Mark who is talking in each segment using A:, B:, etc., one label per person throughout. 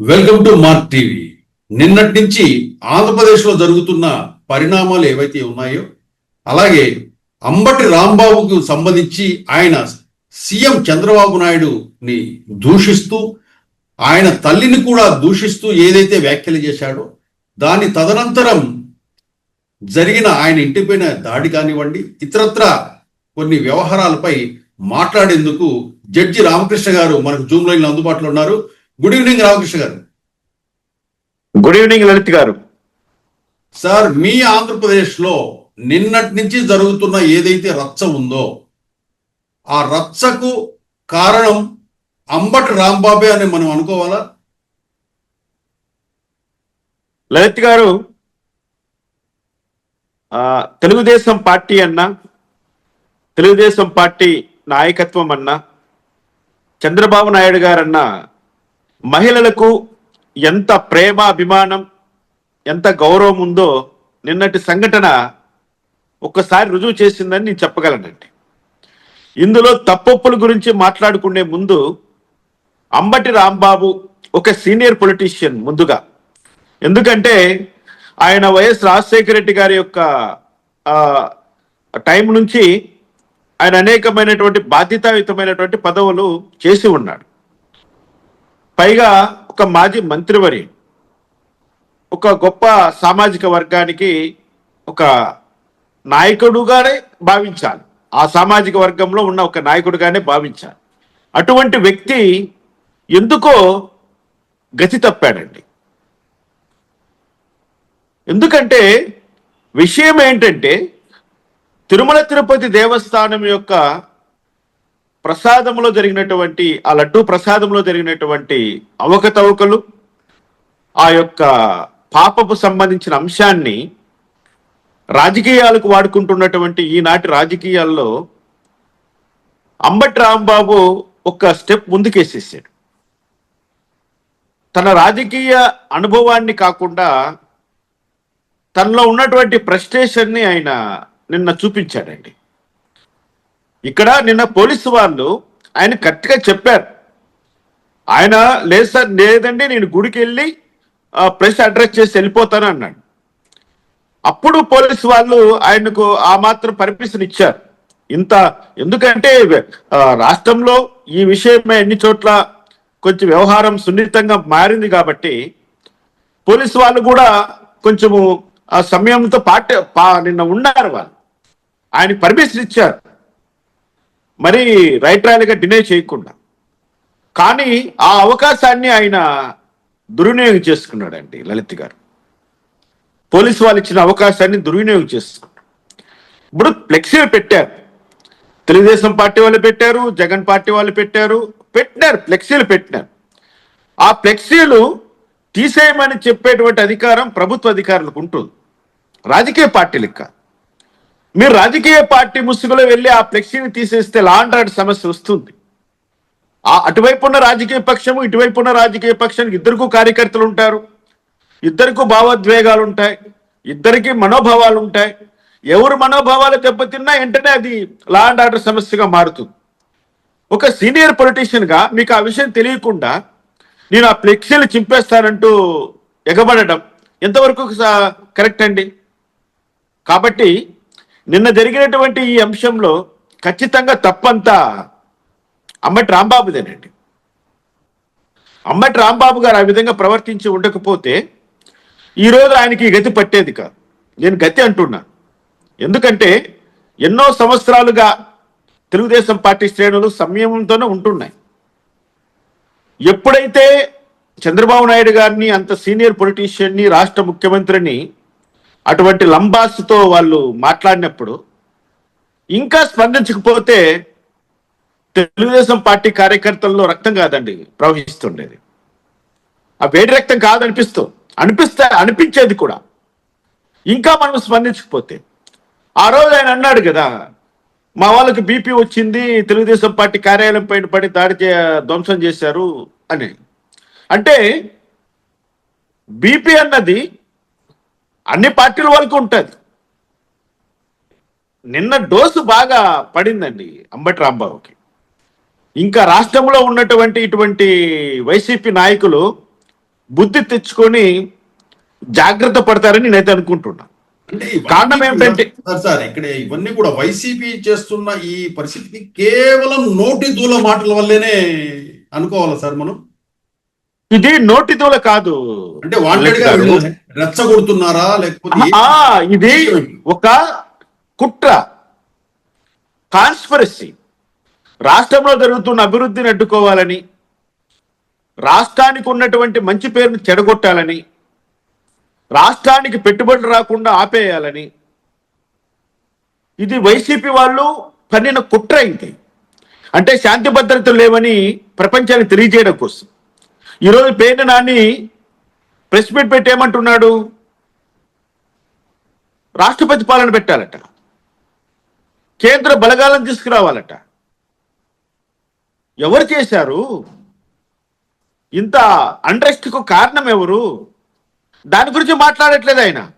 A: Welcome to mark TV. నిన్నటి నుంచి ఆంధ్రప్రదేశ్లో జరుగుతున్న పరిణామాలు ఏవైతే ఉన్నాయో అలాగే అంబటి రాంబాబుకు సంబంధించి ఆయన సీఎం చంద్రబాబు నాయుడుని దూషిస్తూ ఆయన తల్లిని కూడా దూషిస్తూ ఏదైతే వ్యాఖ్యలు చేశాడో దాని తదనంతరం జరిగిన ఆయన ఇంటిపైన దాడి కానివ్వండి ఇతరత్ర కొన్ని వ్యవహారాలపై మాట్లాడేందుకు జడ్జి రామకృష్ణ గారు మనకు జూమ్ లైన్లో అందుబాటులో ఉన్నారు. గుడ్ ఈవినింగ్ రామకృష్ణ గారు.
B: గుడ్ ఈవినింగ్ లలిత్ గారు.
A: సార్ మీ ఆంధ్రప్రదేశ్లో నిన్నటి నుంచి జరుగుతున్న ఏదైతే రచ్చ ఉందో ఆ రచ్చకు కారణం అంబటి రాంబాబే అని మనం అనుకోవాలా?
B: లలిత్ గారు తెలుగుదేశం పార్టీ అన్నా తెలుగుదేశం పార్టీ నాయకత్వం అన్నా చంద్రబాబు నాయుడు గారన్నా మహిళలకు ఎంత ప్రేమ అభిమానం ఎంత గౌరవం ఉందో నిన్నటి సంఘటన ఒక్కసారి రుజువు చేసిందని నేను చెప్పగలనండి. ఇందులో తప్పొప్పుల గురించి మాట్లాడుకునే ముందు అంబటి రాంబాబు ఒక సీనియర్ పొలిటీషియన్ ముందుగా. ఎందుకంటే ఆయన వైఎస్ రాజశేఖర రెడ్డి గారి యొక్క టైం నుంచి ఆయన అనేకమైనటువంటి బాధ్యతాయుతమైనటువంటి పదవులు చేసి ఉన్నాడు. పైగా ఒక మాజీ మంత్రివరి ఒక గొప్ప సామాజిక వర్గానికి ఒక నాయకుడుగానే భావించాలి. ఆ సామాజిక వర్గంలో ఉన్న ఒక నాయకుడుగానే భావించాలి. అటువంటి వ్యక్తి ఎందుకో గతి తప్పాడండి. ఎందుకంటే విషయం ఏంటంటే తిరుమల తిరుపతి దేవస్థానం యొక్క ప్రసాదంలో జరిగినటువంటి ఆ లడ్డూ ప్రసాదంలో జరిగినటువంటి అవకతవకలు ఆ యొక్క పాపపు సంబంధించిన అంశాన్ని రాజకీయాలకు వాడుకుంటున్నటువంటి ఈనాటి రాజకీయాల్లో అంబటి రాంబాబు ఒక స్టెప్ ముందుకేసేసాడు. తన రాజకీయ అనుభవాన్ని కాకుండా తనలో ఉన్నటువంటి frustration ని ఆయన నిన్న చూపించాడండి. ఇక్కడ నిన్న పోలీసు వాళ్ళు ఆయన కరెక్ట్గా చెప్పారు. ఆయన లేదు సార్ లేదండి నేను గుడికి వెళ్ళి ప్రెస్ అడ్రస్ చేసి వెళ్ళిపోతాను అన్నాడు. అప్పుడు పోలీసు వాళ్ళు ఆయనకు ఆ మాత్రం పర్మిషన్ ఇచ్చారు. ఇంత ఎందుకంటే రాష్ట్రంలో ఈ విషయమై ఎన్ని చోట్ల కొంచెం వ్యవహారం సున్నితంగా మారింది కాబట్టి పోలీసు వాళ్ళు కూడా కొంచెము ఆ సమయంతో పాట పా- నిన్న ఉన్నారు వాళ్ళు. ఆయన పర్మిషన్ ఇచ్చారు. మరి రైట్ ర్యాలీగా డినే చేయకుండా. కానీ ఆ అవకాశాన్ని ఆయన దుర్వినియోగం చేసుకున్నాడండి లలిత్ గారు. పోలీసు వాళ్ళు ఇచ్చిన అవకాశాన్ని దుర్వినియోగం చేసుకున్నారు ఇప్పుడు ఫ్లెక్సీలు పెట్టారు. తెలుగుదేశం పార్టీ వాళ్ళు పెట్టారు జగన్ పార్టీ వాళ్ళు పెట్టారు పెట్టినారు ఫ్లెక్సీలు పెట్టినారు. ఆ ఫ్లెక్సీలు తీసేయమని చెప్పేటువంటి అధికారం ప్రభుత్వ అధికారులకు ఉంటుంది. రాజకీయ పార్టీలకు కాదు. మీరు రాజకీయ పార్టీ ముసుగులో వెళ్ళి ఆ ఫ్లెక్సీని తీసేస్తే లా అండ్ ఆర్డర్ సమస్య వస్తుంది. ఆ అటువైపు ఉన్న రాజకీయ పక్షము ఇటువైపు ఉన్న రాజకీయ పక్షానికి ఇద్దరికూ కార్యకర్తలు ఉంటారు ఇద్దరికూ భావోద్వేగాలు ఉంటాయి ఇద్దరికి మనోభావాలు ఉంటాయి ఎవరు మనోభావాలు దెబ్బతిన్నా వెంటనే అది లా అండ్ ఆర్డర్ సమస్యగా మారుతుంది. ఒక సీనియర్ పొలిటీషియన్గా మీకు ఆ విషయం తెలియకుండా నేను ఆ ఫ్లెక్సీలు చింపేస్తానంటూ ఎగబడడం ఎంతవరకు కరెక్ట్ అండి? కాబట్టి నిన్న జరిగినటువంటి ఈ అంశంలో ఖచ్చితంగా తప్పంతా అమ్మటి రాంబాబుదేనండి. అమ్మటి రాంబాబు గారు ఆ విధంగా ప్రవర్తించి ఉండకపోతే ఈరోజు ఆయనకి గతి పట్టేది కాదు. నేను గతి అంటున్నాను ఎందుకంటే ఎన్నో సంవత్సరాలుగా తెలుగుదేశం పార్టీ శ్రేణులు సంయమంతోనే ఉంటున్నాయి. ఎప్పుడైతే చంద్రబాబు నాయుడు గారిని అంత సీనియర్ పొలిటీషియన్ని రాష్ట్ర ముఖ్యమంత్రిని అటువంటి లంబాస్తో వాళ్ళు మాట్లాడినప్పుడు ఇంకా స్పందించకపోతే తెలుగుదేశం పార్టీ కార్యకర్తల్లో రక్తం కాదండి ప్రవహిస్తుండేది. ఆ వేడి రక్తం కాదనిపిస్తూ అనిపిస్తే అనిపించేది కూడా. ఇంకా మనం స్పందించకపోతే. ఆ రోజు ఆయన అన్నాడు కదా మా వాళ్ళకి బీపీ వచ్చింది తెలుగుదేశం పార్టీ కార్యాలయం పైన పడి దాడి చే ధ్వంసం చేశారు అని. అంటే బీపీ అన్నది అన్ని పార్టీల వరకు ఉంటుంది. నిన్న డోసు బాగా పడిందండి అంబటి రాంబాబుకి. ఇంకా రాష్ట్రంలో ఉన్నటువంటి ఇటువంటి వైసీపీ నాయకులు బుద్ధి తెచ్చుకొని జాగ్రత్త పడతారని నేనైతే అనుకుంటున్నా. కారణం ఏమిటంటే-
A: కూడా- సార్, సార్ ఇక్కడ ఇవన్నీ కూడా వైసీపీ చేస్తున్న ఈ పరిస్థితికి కేవలం నోటి దూల మాటల వల్లేనే అనుకోవాలా సార్ మనం?
B: ఇది నోటి దూల కాదు.
A: అంటే రెచ్చగొడుతున్నారా లేకపోతే
B: ఇది ఒక కుట్ర. కాన్స్పరసీ. రాష్ట్రంలో జరుగుతున్న అభివృద్ధిని అడ్డుకోవాలని రాష్ట్రానికి ఉన్నటువంటి మంచి పేరును చెడగొట్టాలని రాష్ట్రానికి పెట్టుబడులు రాకుండా ఆపేయాలని. ఇది వైసీపీ వాళ్ళు పన్నిన కుట్ర ఇది. అంటే శాంతి భద్రతలు లేవని ప్రపంచానికి తెలియజేయడం కోసం. ఈరోజు పేరు నాని ప్రెస్ మీట్ పెట్టి ఏమంటున్నాడు? రాష్ట్రపతి పాలన పెట్టాలట. కేంద్ర బలగాలను తీసుకురావాలట. ఎవరు చేశారు? ఇంత అండ్రెస్ట్కు కారణం ఎవరు? దాని గురించి మాట్లాడట్లేదు ఆయన.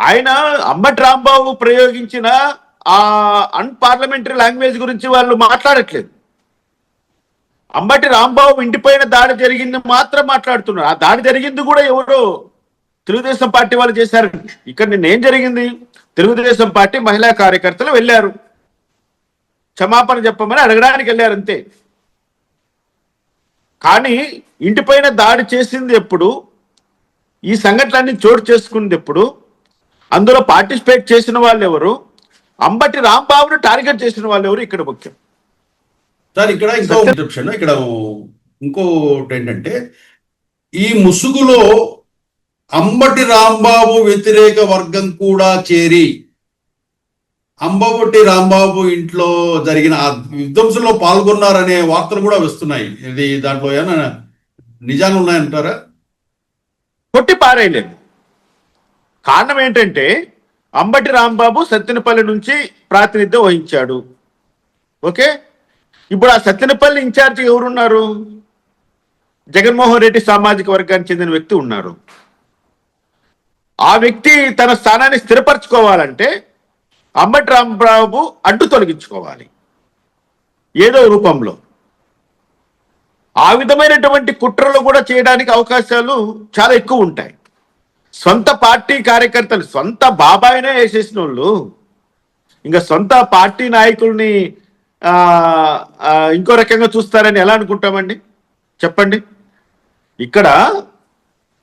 B: ఆయన అంబటి రాంబాబు ప్రయోగించిన ఆ అన్పార్లమెంటరీ లాంగ్వేజ్ గురించి వాళ్ళు మాట్లాడట్లేదు. అంబటి రాంబాబు ఇంటిపైన దాడి జరిగింది మాత్రం మాట్లాడుతున్నారు. ఆ దాడి జరిగింది కూడా ఎవరో తెలుగుదేశం పార్టీ వాళ్ళు చేశారు. ఇక్కడ నిన్న ఏం జరిగింది? తెలుగుదేశం పార్టీ మహిళా కార్యకర్తలు వెళ్ళారు. క్షమాపణ చెప్పమని అడగడానికి వెళ్ళారు అంతే. కానీ ఇంటిపైన దాడి చేసింది ఎప్పుడు? ఈ సంఘటనలన్నీ చోటు చేసుకుంది ఎప్పుడు? అందులో పార్టిసిపేట్ చేసిన వాళ్ళు ఎవరు? అంబటి రాంబాబును టార్గెట్ చేసిన వాళ్ళు ఎవరు? ఇక్కడ ముఖ్యం.
A: సార్ ఇక్కడ ఇంకో డిస్క్రిప్షన్ ఇక్కడ ఇంకోటి ఏంటంటే ఈ ముసుగులో అంబటి రాంబాబు వ్యతిరేక వర్గం కూడా చేరి అంబటి రాంబాబు ఇంట్లో జరిగిన ఆ విధ్వంసంలో పాల్గొన్నారనే వార్తలు కూడా వస్తున్నాయి. ఇది దాంట్లో ఏమైనా నిజాలు ఉన్నాయంటారా?
B: కొట్టి పారేయలేదు. కారణం ఏంటంటే అంబటి రాంబాబు సత్తెనపల్లి నుంచి ప్రాతినిధ్యం వహించాడు. ఓకే? ఇప్పుడు ఆ సత్తెనపల్లి ఇన్ఛార్జ్ ఎవరున్నారు? జగన్మోహన్ రెడ్డి సామాజిక వర్గానికి చెందిన వ్యక్తి ఉన్నారు. ఆ వ్యక్తి తన స్థానాన్ని స్థిరపరచుకోవాలంటే అంబటి రాంబాబు అడ్డు తొలగించుకోవాలి. ఏదో రూపంలో. ఆ విధమైనటువంటి కుట్రలు కూడా చేయడానికి అవకాశాలు చాలా ఎక్కువ ఉంటాయి. సొంత పార్టీ కార్యకర్తలు సొంత బాబాయినే వేసేసిన వాళ్ళు ఇంకా సొంత పార్టీ నాయకుల్ని ఇంకో రకంగా చూస్తారని ఎలా అనుకుంటామండి? చెప్పండి. ఇక్కడ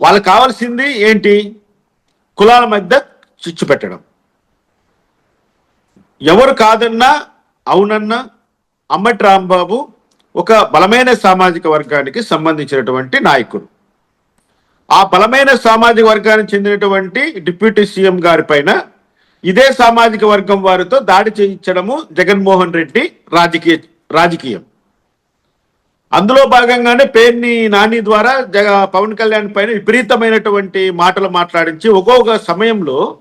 B: వాళ్ళకి కావాల్సింది ఏంటి? కులాల మధ్య చిచ్చు పెట్టడం. ఎవరు కాదన్నా అవునన్నా అమ్మటి రాంబాబు ఒక బలమైన సామాజిక వర్గానికి సంబంధించినటువంటి నాయకుడు. ఆ బలమైన సామాజిక వర్గానికి చెందినటువంటి డిప్యూటీ సీఎం గారి పైన ఇదే సామాజిక వర్గం వారితో దాడి చేయించడము జగన్మోహన్ రెడ్డి రాజకీయ రాజకీయం. అందులో భాగంగానే పేర్ని నాని ద్వారా జగ పవన్ కళ్యాణ్ పైన విపరీతమైనటువంటి మాటలు మాట్లాడించి ఒక్కొక్క సమయంలో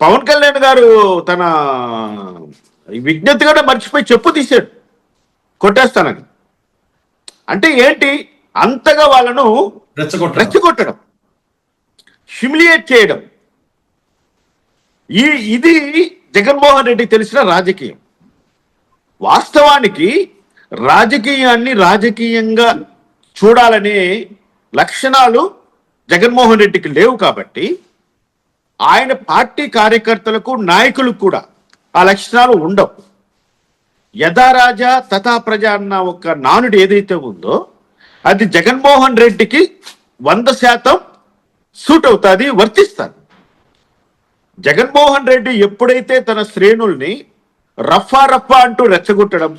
B: పవన్ కళ్యాణ్ గారు తన విజ్ఞప్తి కూడా మర్చిపోయి చెప్పు తీశాడు. కొట్టేస్తానని. అంటే ఏంటి? అంతగా వాళ్ళను
A: రెచ్చగొట్ట
B: రెచ్చగొట్టడం. హ్యూమిలియేట్ చేయడం. ఈ ఇది జగన్మోహన్ రెడ్డి తెలిసిన రాజకీయం. వాస్తవానికి రాజకీయాన్ని రాజకీయంగా చూడాలనే లక్షణాలు జగన్మోహన్ రెడ్డికి లేవు కాబట్టి ఆయన పార్టీ కార్యకర్తలకు నాయకులకు కూడా ఆ లక్షణాలు ఉండవు. యథారాజా తథా ప్రజ అన్న ఒక నానుడు ఏదైతే ఉందో అది జగన్మోహన్ రెడ్డికి వంద శాతం సూట్ అవుతుంది వర్తిస్తారు జగన్మోహన్ రెడ్డి ఎప్పుడైతే తన శ్రేణుల్ని రఫా రఫా అంటూ రెచ్చగొట్టడం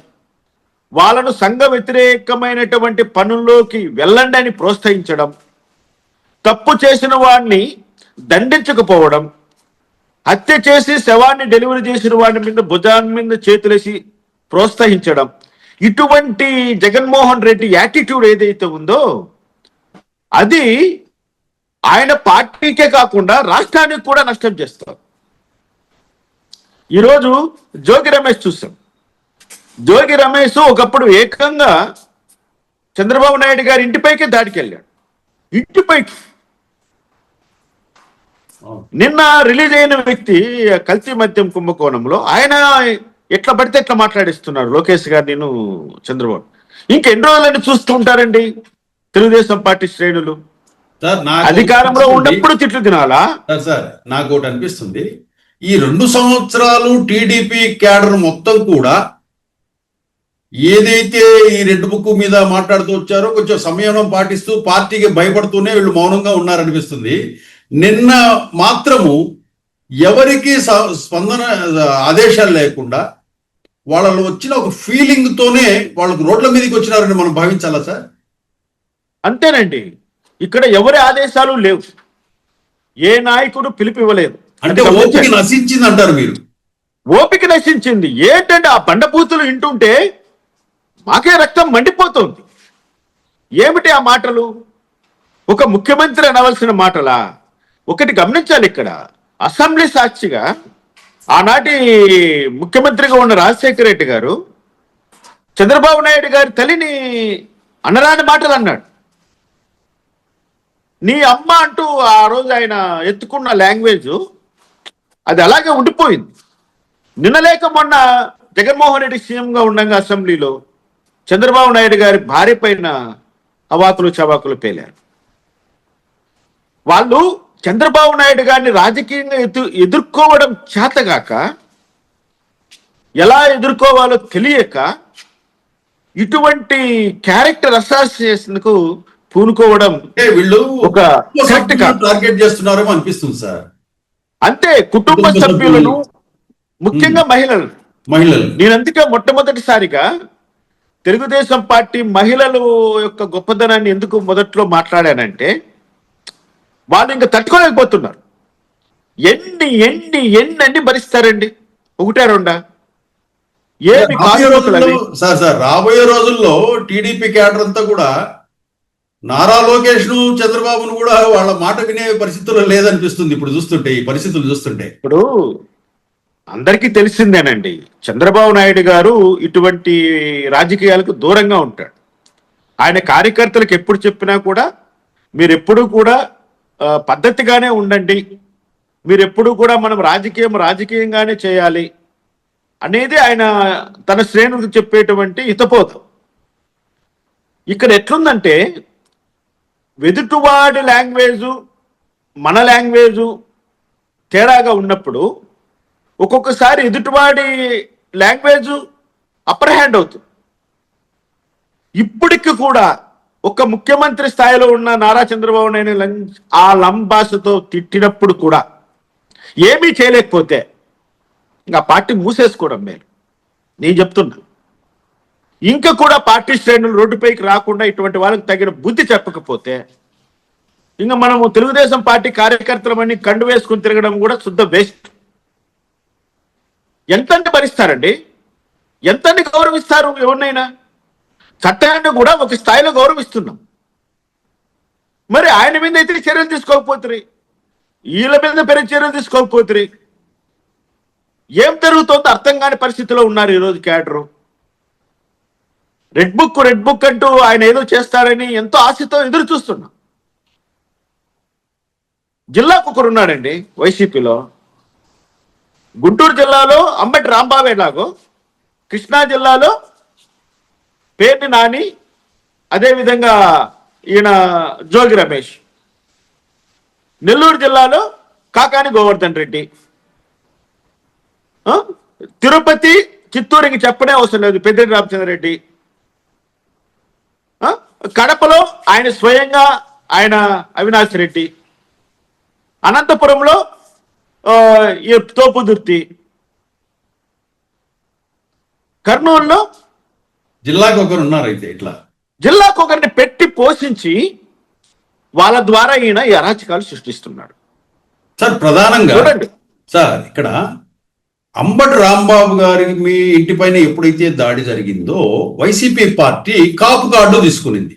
B: వాళ్ళను సంఘ వ్యతిరేకమైనటువంటి పనుల్లోకి వెళ్ళండి అని ప్రోత్సహించడం తప్పు చేసిన వాడిని దండించకపోవడం హత్య చేసి శవాన్ని డెలివరీ చేసిన వాడి మీద భుజాన్ని మీద చేతులేసి ప్రోత్సహించడం ఇటువంటి జగన్మోహన్ రెడ్డి యాటిట్యూడ్ ఏదైతే ఉందో అది ఆయన పార్టీకే కాకుండా రాష్ట్రానికి కూడా నష్టం చేస్తారు ఈరోజు జోగి రమేష్ చూసాం. జోగి రమేష్ ఒకప్పుడు ఏకంగా చంద్రబాబు నాయుడు గారి ఇంటిపైకి దాడికి ఇంటిపైకి నిన్న రిలీజ్ అయిన వ్యక్తి కల్తీ మద్యం కుంభకోణంలో ఆయన ఎట్లా పడితే ఎట్లా మాట్లాడిస్తున్నారు లోకేష్ గారు నేను చంద్రబాబు. ఇంకెన్ని రోజులని చూస్తూ ఉంటారండి. తెలుగుదేశం పార్టీ శ్రేణులు. అధికారంలో ఉన్నప్పుడు తిట్లు తినాలా?
A: సార్ నాకు ఒకటి అనిపిస్తుంది. ఈ రెండు సంవత్సరాలు టీడీపీ క్యాడర్ మొత్తం కూడా ఏదైతే ఈ రెడ్ బుక్ మీద మాట్లాడుతూ వచ్చారో కొంచెం సంయమనం పాటిస్తూ పార్టీకి భయపడుతూనే వీళ్ళు మౌనంగా ఉన్నారనిపిస్తుంది. నిన్న మాత్రము ఎవరికి స్పందన ఆదేశాలు లేకుండా వాళ్ళలో వచ్చిన ఒక ఫీలింగ్ తోనే వాళ్ళకు రోడ్ల మీదకి వచ్చినారని మనం భావించాలా సార్?
B: అంతేనండి. ఇక్కడ ఎవరి ఆదేశాలు లేవు. ఏ నాయకుడు పిలుపు ఇవ్వలేదు
A: అంటే ఓపిక. నశించింది అంటారు మీరు.
B: ఓపిక నశించింది. ఏంటంటే ఆ బండపూతులు వింటుంటే మాకే రక్తం మండిపోతుంది. ఏమిటి ఆ మాటలు? ఒక ముఖ్యమంత్రి అనవలసిన మాటలా? ఒకటి గమనించాలి ఇక్కడ. అసెంబ్లీ సాక్షిగా ఆనాటి ముఖ్యమంత్రిగా ఉన్న రాజశేఖర రెడ్డి గారు చంద్రబాబు నాయుడు గారి తల్లిని అనరాని మాటలు అన్నాడు. నీ అమ్మ అంటూ ఆ రోజు ఆయన ఎత్తుకున్న లాంగ్వేజ్ అది అలాగే ఉండిపోయింది. నిన్నలేక మొన్న జగన్మోహన్ రెడ్డి సీఎంగా ఉండగా అసెంబ్లీలో చంద్రబాబు నాయుడు గారి భార్య పైన అవాకులు చవాకులు పేలారు. వాళ్ళు చంద్రబాబు నాయుడు గారిని రాజకీయంగా ఎదు ఎదుర్కోవడం చేతగాక ఎలా ఎదుర్కోవాలో తెలియక ఇటువంటి క్యారెక్టర్ అసాసియేషన్కు పూనుకోవడం
A: అంటే వీళ్ళు
B: ఒక.
A: టార్గెట్ చేస్తున్నారేమో అనిపిస్తుంది సార్.
B: అంతే కుటుంబ సభ్యులను
A: సభ్యులు.
B: ముఖ్యంగా మహిళలు.
A: మహిళలు.
B: నేను అందుకే మొట్టమొదటిసారిగా తెలుగుదేశం పార్టీ మహిళలు యొక్క గొప్పదనాన్ని ఎందుకు మొదట్లో మాట్లాడానంటే వాళ్ళు ఇంకా తట్టుకోలేకపోతున్నారు. ఎన్ని ఎన్ని ఎన్ని అన్ని భరిస్తారండి? ఒకటే రెండా? ఏమి
A: రాబోయే
B: కాసులు
A: రోజుల్లో సార్ సార్ రాబోయే రోజుల్లో టీడీపీ క్యాడర్ అంతా కూడా నారా లోకేష్ను చంద్రబాబును కూడా వాళ్ళ మాట వినే పరిస్థితుల్లో లేదనిపిస్తుంది ఇప్పుడు చూస్తుంటే ఈ పరిస్థితులు చూస్తుంటే.
B: ఇప్పుడు అందరికీ తెలిసిందేనండి చంద్రబాబు నాయుడు గారు ఇటువంటి రాజకీయాలకు దూరంగా ఉంటాడు. ఆయన కార్యకర్తలకు ఎప్పుడు చెప్పినా కూడా మీరు ఎప్పుడు కూడా పద్ధతిగానే ఉండండి. మీరు ఎప్పుడు కూడా మనం రాజకీయం రాజకీయంగానే చేయాలి అనేది ఆయన తన శ్రేణులకు చెప్పేటువంటి హితపోతం ఇక్కడ ఎట్లుందంటే వెదుటివాడి లాంగ్వేజు మన లాంగ్వేజు తేడాగా ఉన్నప్పుడు ఒక్కొక్కసారి ఎదుటివాడి లాంగ్వేజ్ అప్పర్ హ్యాండ్ అవుతుంది. ఇప్పటికి కూడా ఒక ముఖ్యమంత్రి స్థాయిలో ఉన్న నారా చంద్రబాబు నాయుడు లంచ్ ఆ లంబాసతో భాషతో తిట్టినప్పుడు కూడా ఏమీ చేయలేకపోతే ఇంకా పార్టీ మూసేసుకోవడం మేలు. నేను చెప్తున్నా. ఇంకా కూడా పార్టీ శ్రేణులు రోడ్డుపైకి రాకుండా ఇటువంటి వాళ్ళకి తగిన బుద్ధి చెప్పకపోతే ఇంకా మనము తెలుగుదేశం పార్టీ కార్యకర్తలమని కండు వేసుకుని తిరగడం కూడా శుద్ధ వేస్ట్ ఎంతండి భరిస్తారండి? ఎంతండి గౌరవిస్తారు ఎవరినైనా? చట్టాన్ని కూడా ఒక స్థాయిలో గౌరవిస్తున్నాం. మరి ఆయన మీద అయితే చర్యలు తీసుకోకపోతుంది వీళ్ళ మీద పెరిగి చర్యలు తీసుకోకపోతుంది ఏం జరుగుతుందో అర్థం కాని పరిస్థితిలో ఉన్నారు ఈరోజు cadre. Red book red book అంటూ ఆయన ఏదో చేస్తారని ఎంతో ఆశతో ఎదురు చూస్తున్నా. జిల్లాకు ఒకరు ఉన్నాడండి వైసీపీలో. గుంటూరు జిల్లాలో అంబటి రాంబాబే లాగో కృష్ణా జిల్లాలో పేర్ని నాని అదేవిధంగా ఈయన జోగి రమేష్. నెల్లూరు జిల్లాలో కాకాని గోవర్ధన్ రెడ్డి. తిరుపతి చిత్తూరుకి చెప్పనే అవసరం లేదు పెద్దిరెడ్డి రామచంద్రరెడ్డి కడపలో ఆయన స్వయంగా ఆయన అవినాష్ రెడ్డి అనంతపురంలో తోపుదుర్తి కర్నూలులో
A: జిల్లాకు ఒకరు ఉన్నారు అయితే ఇట్లా.
B: జిల్లాకు ఒకరిని పెట్టి పోషించి వాళ్ళ ద్వారా ఈయన ఈ అరాచకాలు సృష్టిస్తున్నాడు.
A: సార్ ప్రధానంగా
B: చూడండి.
A: సార్ ఇక్కడ అంబటి రాంబాబు గారి మీ ఇంటిపైన ఎప్పుడైతే దాడి జరిగిందో వైసీపీ పార్టీ కాపు కార్డు తీసుకునింది.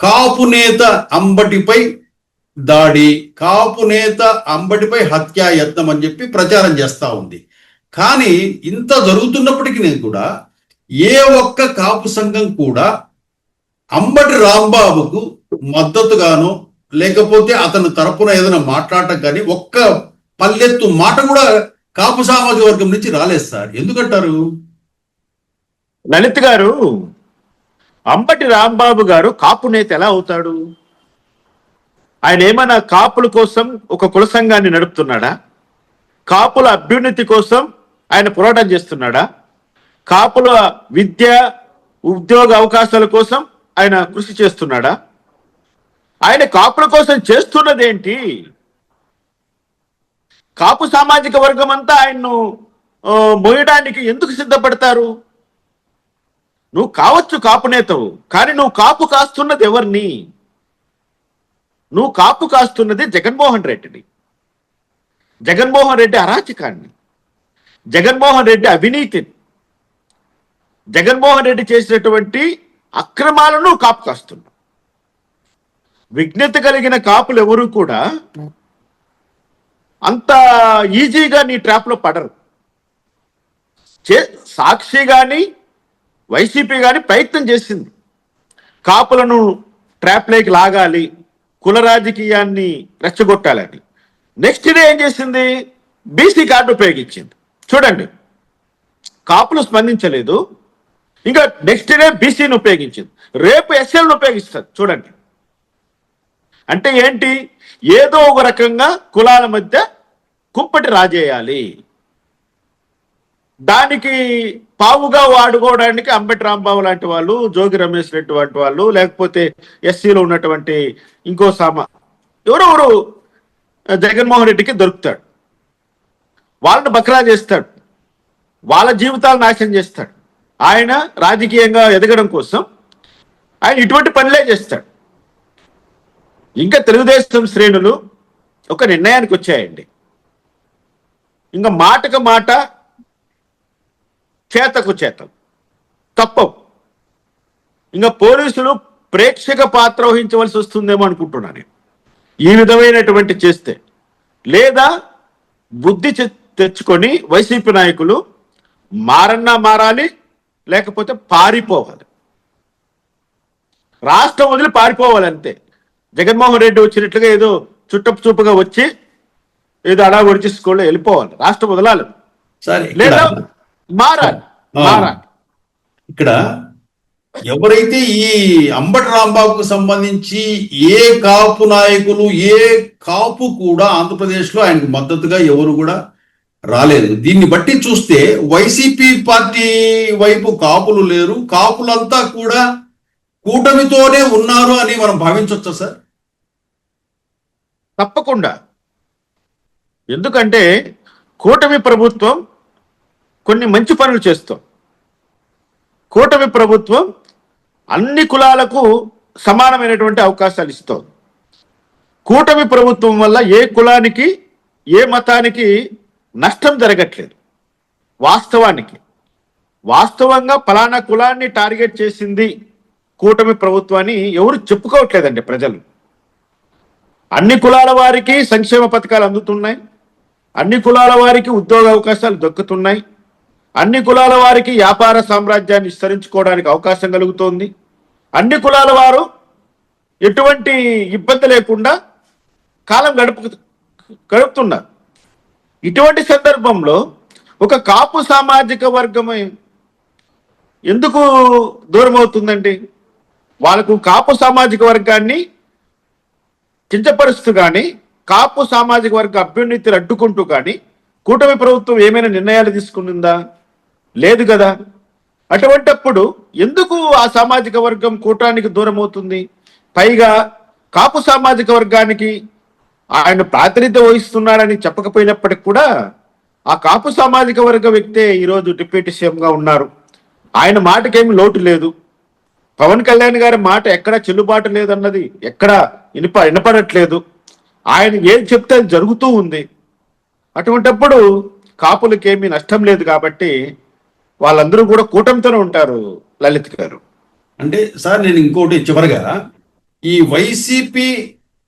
A: కాపు నేత అంబటిపై దాడి కాపు నేత అంబటిపై హత్యాయత్నం అని చెప్పి ప్రచారం చేస్తా ఉంది. కానీ ఇంత జరుగుతున్నప్పటికీ కూడా ఏ ఒక్క కాపు సంఘం కూడా అంబటి రాంబాబుకు మద్దతుగాను లేకపోతే అతని తరపున ఏదైనా మాట్లాడటం కానీ ఒక్క పల్లెత్తు మాట కూడా కాపు సామాజిక వర్గం నుంచి రాలేదు సార్. ఎందుకంటారు?
B: లలిత్ గారు అంబటి రాంబాబు గారు కాపు నేత ఎలా అవుతాడు? ఆయన ఏమైనా కాపుల కోసం ఒక కుల సంఘాన్ని నడుపుతున్నాడా? కాపుల అభ్యున్నతి కోసం ఆయన పోరాటం చేస్తున్నాడా? కాపుల విద్య ఉద్యోగ అవకాశాల కోసం ఆయన కృషి చేస్తున్నాడా? ఆయన కాపుల కోసం చేస్తున్నది ఏంటి కాపు సామాజిక వర్గం అంతా ఆయన్ను మోయడానికి ఎందుకు సిద్ధపడతారు? నువ్వు కావచ్చు కాపు నేతవు కానీ నువ్వు కాపు కాస్తున్నది ఎవరిని? నువ్వు కాపు కాస్తున్నది జగన్మోహన్ రెడ్డిని. జగన్మోహన్ రెడ్డి అరాచకాన్ని. జగన్మోహన్ రెడ్డి అవినీతిని. జగన్మోహన్ రెడ్డి చేసినటువంటి అక్రమాలను కాపు కాస్తున్నావు. విజ్ఞత కలిగిన కాపులు ఎవరు కూడా అంత ఈజీగా నీ ట్రాప్లో పడరు. చే సాక్షి కానీ వైసీపీ కానీ ప్రయత్నం చేసింది. కాపులను ట్రాప్లోకి లాగాలి కుల రాజకీయాన్ని రెచ్చగొట్టాలని. నెక్స్ట్ డే ఏం చేసింది? బీసీ కార్డు ఉపయోగించింది. చూడండి. కాపులు స్పందించలేదు. ఇంకా నెక్స్ట్ డే బీసీని ఉపయోగించింది. రేపు ఎస్ఎల్ని ఉపయోగిస్తారు. చూడండి. అంటే ఏంటి? ఏదో ఒక రకంగా కులాల మధ్య కుంపటి రాజేయాలి. దానికి పావుగా వాడుకోవడానికి అంబటి రాంబాబు లాంటి వాళ్ళు జోగి రమేష్ రెడ్డి వంటి వాళ్ళు లేకపోతే ఎస్సీలో ఉన్నటువంటి ఇంకో సామా ఎవరెవరు జగన్మోహన్ రెడ్డికి దొరుకుతాడు. వాళ్ళని బక్రా చేస్తాడు. వాళ్ళ జీవితాలు నాశనం చేస్తాడు. ఆయన రాజకీయంగా ఎదగడం కోసం ఆయన ఇటువంటి పనులే చేస్తాడు. ఇంకా తెలుగుదేశం శ్రేణులు ఒక నిర్ణయానికి వచ్చాయండి. ఇంకా మాటకు మాట చేతకు చేత తప్పవు. ఇంకా పోలీసులు ప్రేక్షక పాత్ర వహించవలసి వస్తుందేమో అనుకుంటున్నాను నేను. ఈ విధమైనటువంటి చేస్తే లేదా బుద్ధి తెచ్చుకొని వైసీపీ నాయకులు మారన్నా మారాలి లేకపోతే పారిపోవాలి. రాష్ట్రం వదిలి పారిపోవాలి అంతే. జగన్మోహన్ రెడ్డి వచ్చినట్లుగా ఏదో చుట్టపు చూపుగా వచ్చి ఏదో అడా ఒడిచేసుకోలే వెళ్ళిపోవాలి. రాష్ట్రం వదలాలి.
A: సరే
B: లేదా మారాలి
A: ఇక్కడ ఎవరైతే ఈ అంబటి రాంబాబుకు సంబంధించి ఏ కాపు నాయకులు ఏ కాపు కూడా ఆంధ్రప్రదేశ్లో ఆయనకు మద్దతుగా ఎవరు కూడా రాలేదు. దీన్ని బట్టి చూస్తే వైసీపీ పార్టీ వైపు కాపులు లేరు. కాపులంతా కూడా కూటమితోనే ఉన్నారు అని మనం భావించవచ్చా సార్?
B: తప్పకుండా. ఎందుకంటే కూటమి ప్రభుత్వం కొన్ని మంచి పనులు చేస్తాం. కూటమి ప్రభుత్వం అన్ని కులాలకు సమానమైనటువంటి అవకాశాలు ఇస్తాం. కూటమి ప్రభుత్వం వల్ల ఏ కులానికి ఏ మతానికి నష్టం జరగట్లేదు. వాస్తవానికి వాస్తవంగా ఫలానా కులాన్ని టార్గెట్ చేసింది కూటమి ప్రభుత్వాన్ని ఎవరు చెప్పుకోవట్లేదండి ప్రజలు. అన్ని కులాల వారికి సంక్షేమ పథకాలు అందుతున్నాయి. అన్ని కులాల వారికి ఉద్యోగ అవకాశాలు దక్కుతున్నాయి. అన్ని కులాల వారికి వ్యాపార సామ్రాజ్యాన్ని విస్తరించుకోవడానికి అవకాశం కలుగుతోంది. అన్ని కులాల వారు ఎటువంటి ఇబ్బంది లేకుండా కాలం గడుపు గడుపుతున్నారు. ఇటువంటి సందర్భంలో ఒక కాపు సామాజిక వర్గమే ఎందుకు దూరం అవుతుందండి వాళ్ళకు కాపు సామాజిక వర్గాన్ని కించపరుస్తూ కానీ కాపు సామాజిక వర్గ అభ్యున్నతిని అడ్డుకుంటూ కానీ కూటమి ప్రభుత్వం ఏమైనా నిర్ణయాలు తీసుకుంటుందా? లేదు కదా? అటువంటప్పుడు ఎందుకు ఆ సామాజిక వర్గం కూటానికి దూరం అవుతుంది పైగా కాపు సామాజిక వర్గానికి ఆయన ప్రాతినిధ్యం వహిస్తున్నారని చెప్పకపోయినప్పటికి కూడా ఆ కాపు సామాజిక వర్గ వ్యక్తే ఈరోజు డిప్యూటీ సీఎంగా ఉన్నారు. ఆయన మాటకేమి లోటు లేదు. పవన్ కళ్యాణ్ గారి మాట ఎక్కడ చెల్లుబాటు లేదన్నది ఎక్కడ వినప వినపడట్లేదు ఆయన ఏం చెప్తే అది జరుగుతూ ఉంది. అటువంటప్పుడు కాపులకేమీ నష్టం లేదు కాబట్టి వాళ్ళందరూ కూడా కూటమితోనే ఉంటారు లలిత్ గారు.
A: అంటే సార్ నేను ఇంకోటి చివరిగా ఈ వైసీపీ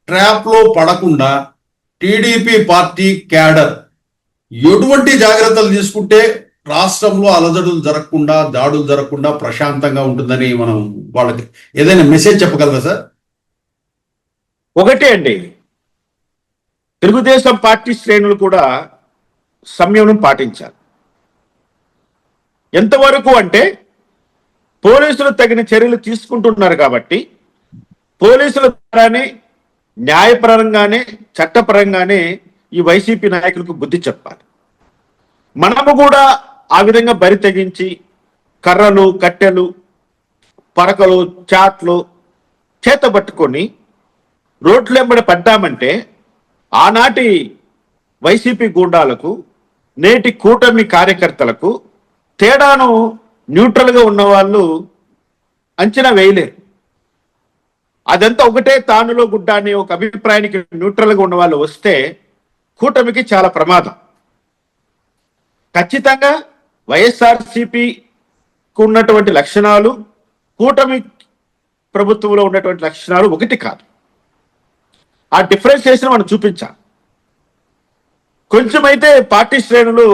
A: ట్రాప్లో పడకుండా టీడీపీ పార్టీ క్యాడర్ ఎటువంటి జాగ్రత్తలు తీసుకుంటే రాష్ట్రంలో అలజడులు జరగకుండా దాడులు జరగకుండా ప్రశాంతంగా ఉంటుందని మనం వాళ్ళకి ఏదైనా మెసేజ్ చెప్పగలరా సార్?
B: ఒకటే అండి. తెలుగుదేశం పార్టీ శ్రేణులు కూడా సంయమనం పాటించాలి. ఎంతవరకు అంటే పోలీసులు తగిన చర్యలు తీసుకుంటున్నారు కాబట్టి పోలీసుల ద్వారానే న్యాయపరంగానే చట్టపరంగానే ఈ వైసీపీ నాయకులకు బుద్ధి చెప్పాలి. మనము కూడా ఆ విధంగా బరి తెగించి కర్రలు కట్టెలు పరకలు చాట్లు చేత పట్టుకొని రోడ్లు వెంబడి పడ్డామంటే ఆనాటి వైసీపీ గూండాలకు నేటి కూటమి కార్యకర్తలకు తేడాను న్యూట్రల్గా ఉన్నవాళ్ళు అంచనా వేయలేరు అదంతా ఒకటే తానులో గుడ్డ అనే ఒక అభిప్రాయానికి న్యూట్రల్గా ఉన్న వాళ్ళు వస్తే కూటమికి చాలా ప్రమాదం. ఖచ్చితంగా వైఎస్ఆర్సిపికి ఉన్నటువంటి లక్షణాలు కూటమి ప్రభుత్వంలో ఉన్నటువంటి లక్షణాలు ఒకటి కాదు. ఆ డిఫరెన్సియేషన్ మనం చూపించాలి. కొంచెం అయితే పార్టీ శ్రేణులు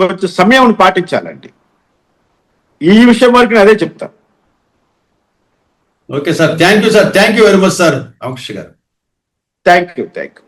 B: కొంచెం సమయం పాటించాలండి. ఈ విషయం వరకు నేను అదే చెప్తాను
A: okay sir. Thank you sir. Thank you very much sir. Ramakrishna garu.
B: Thank you thank you.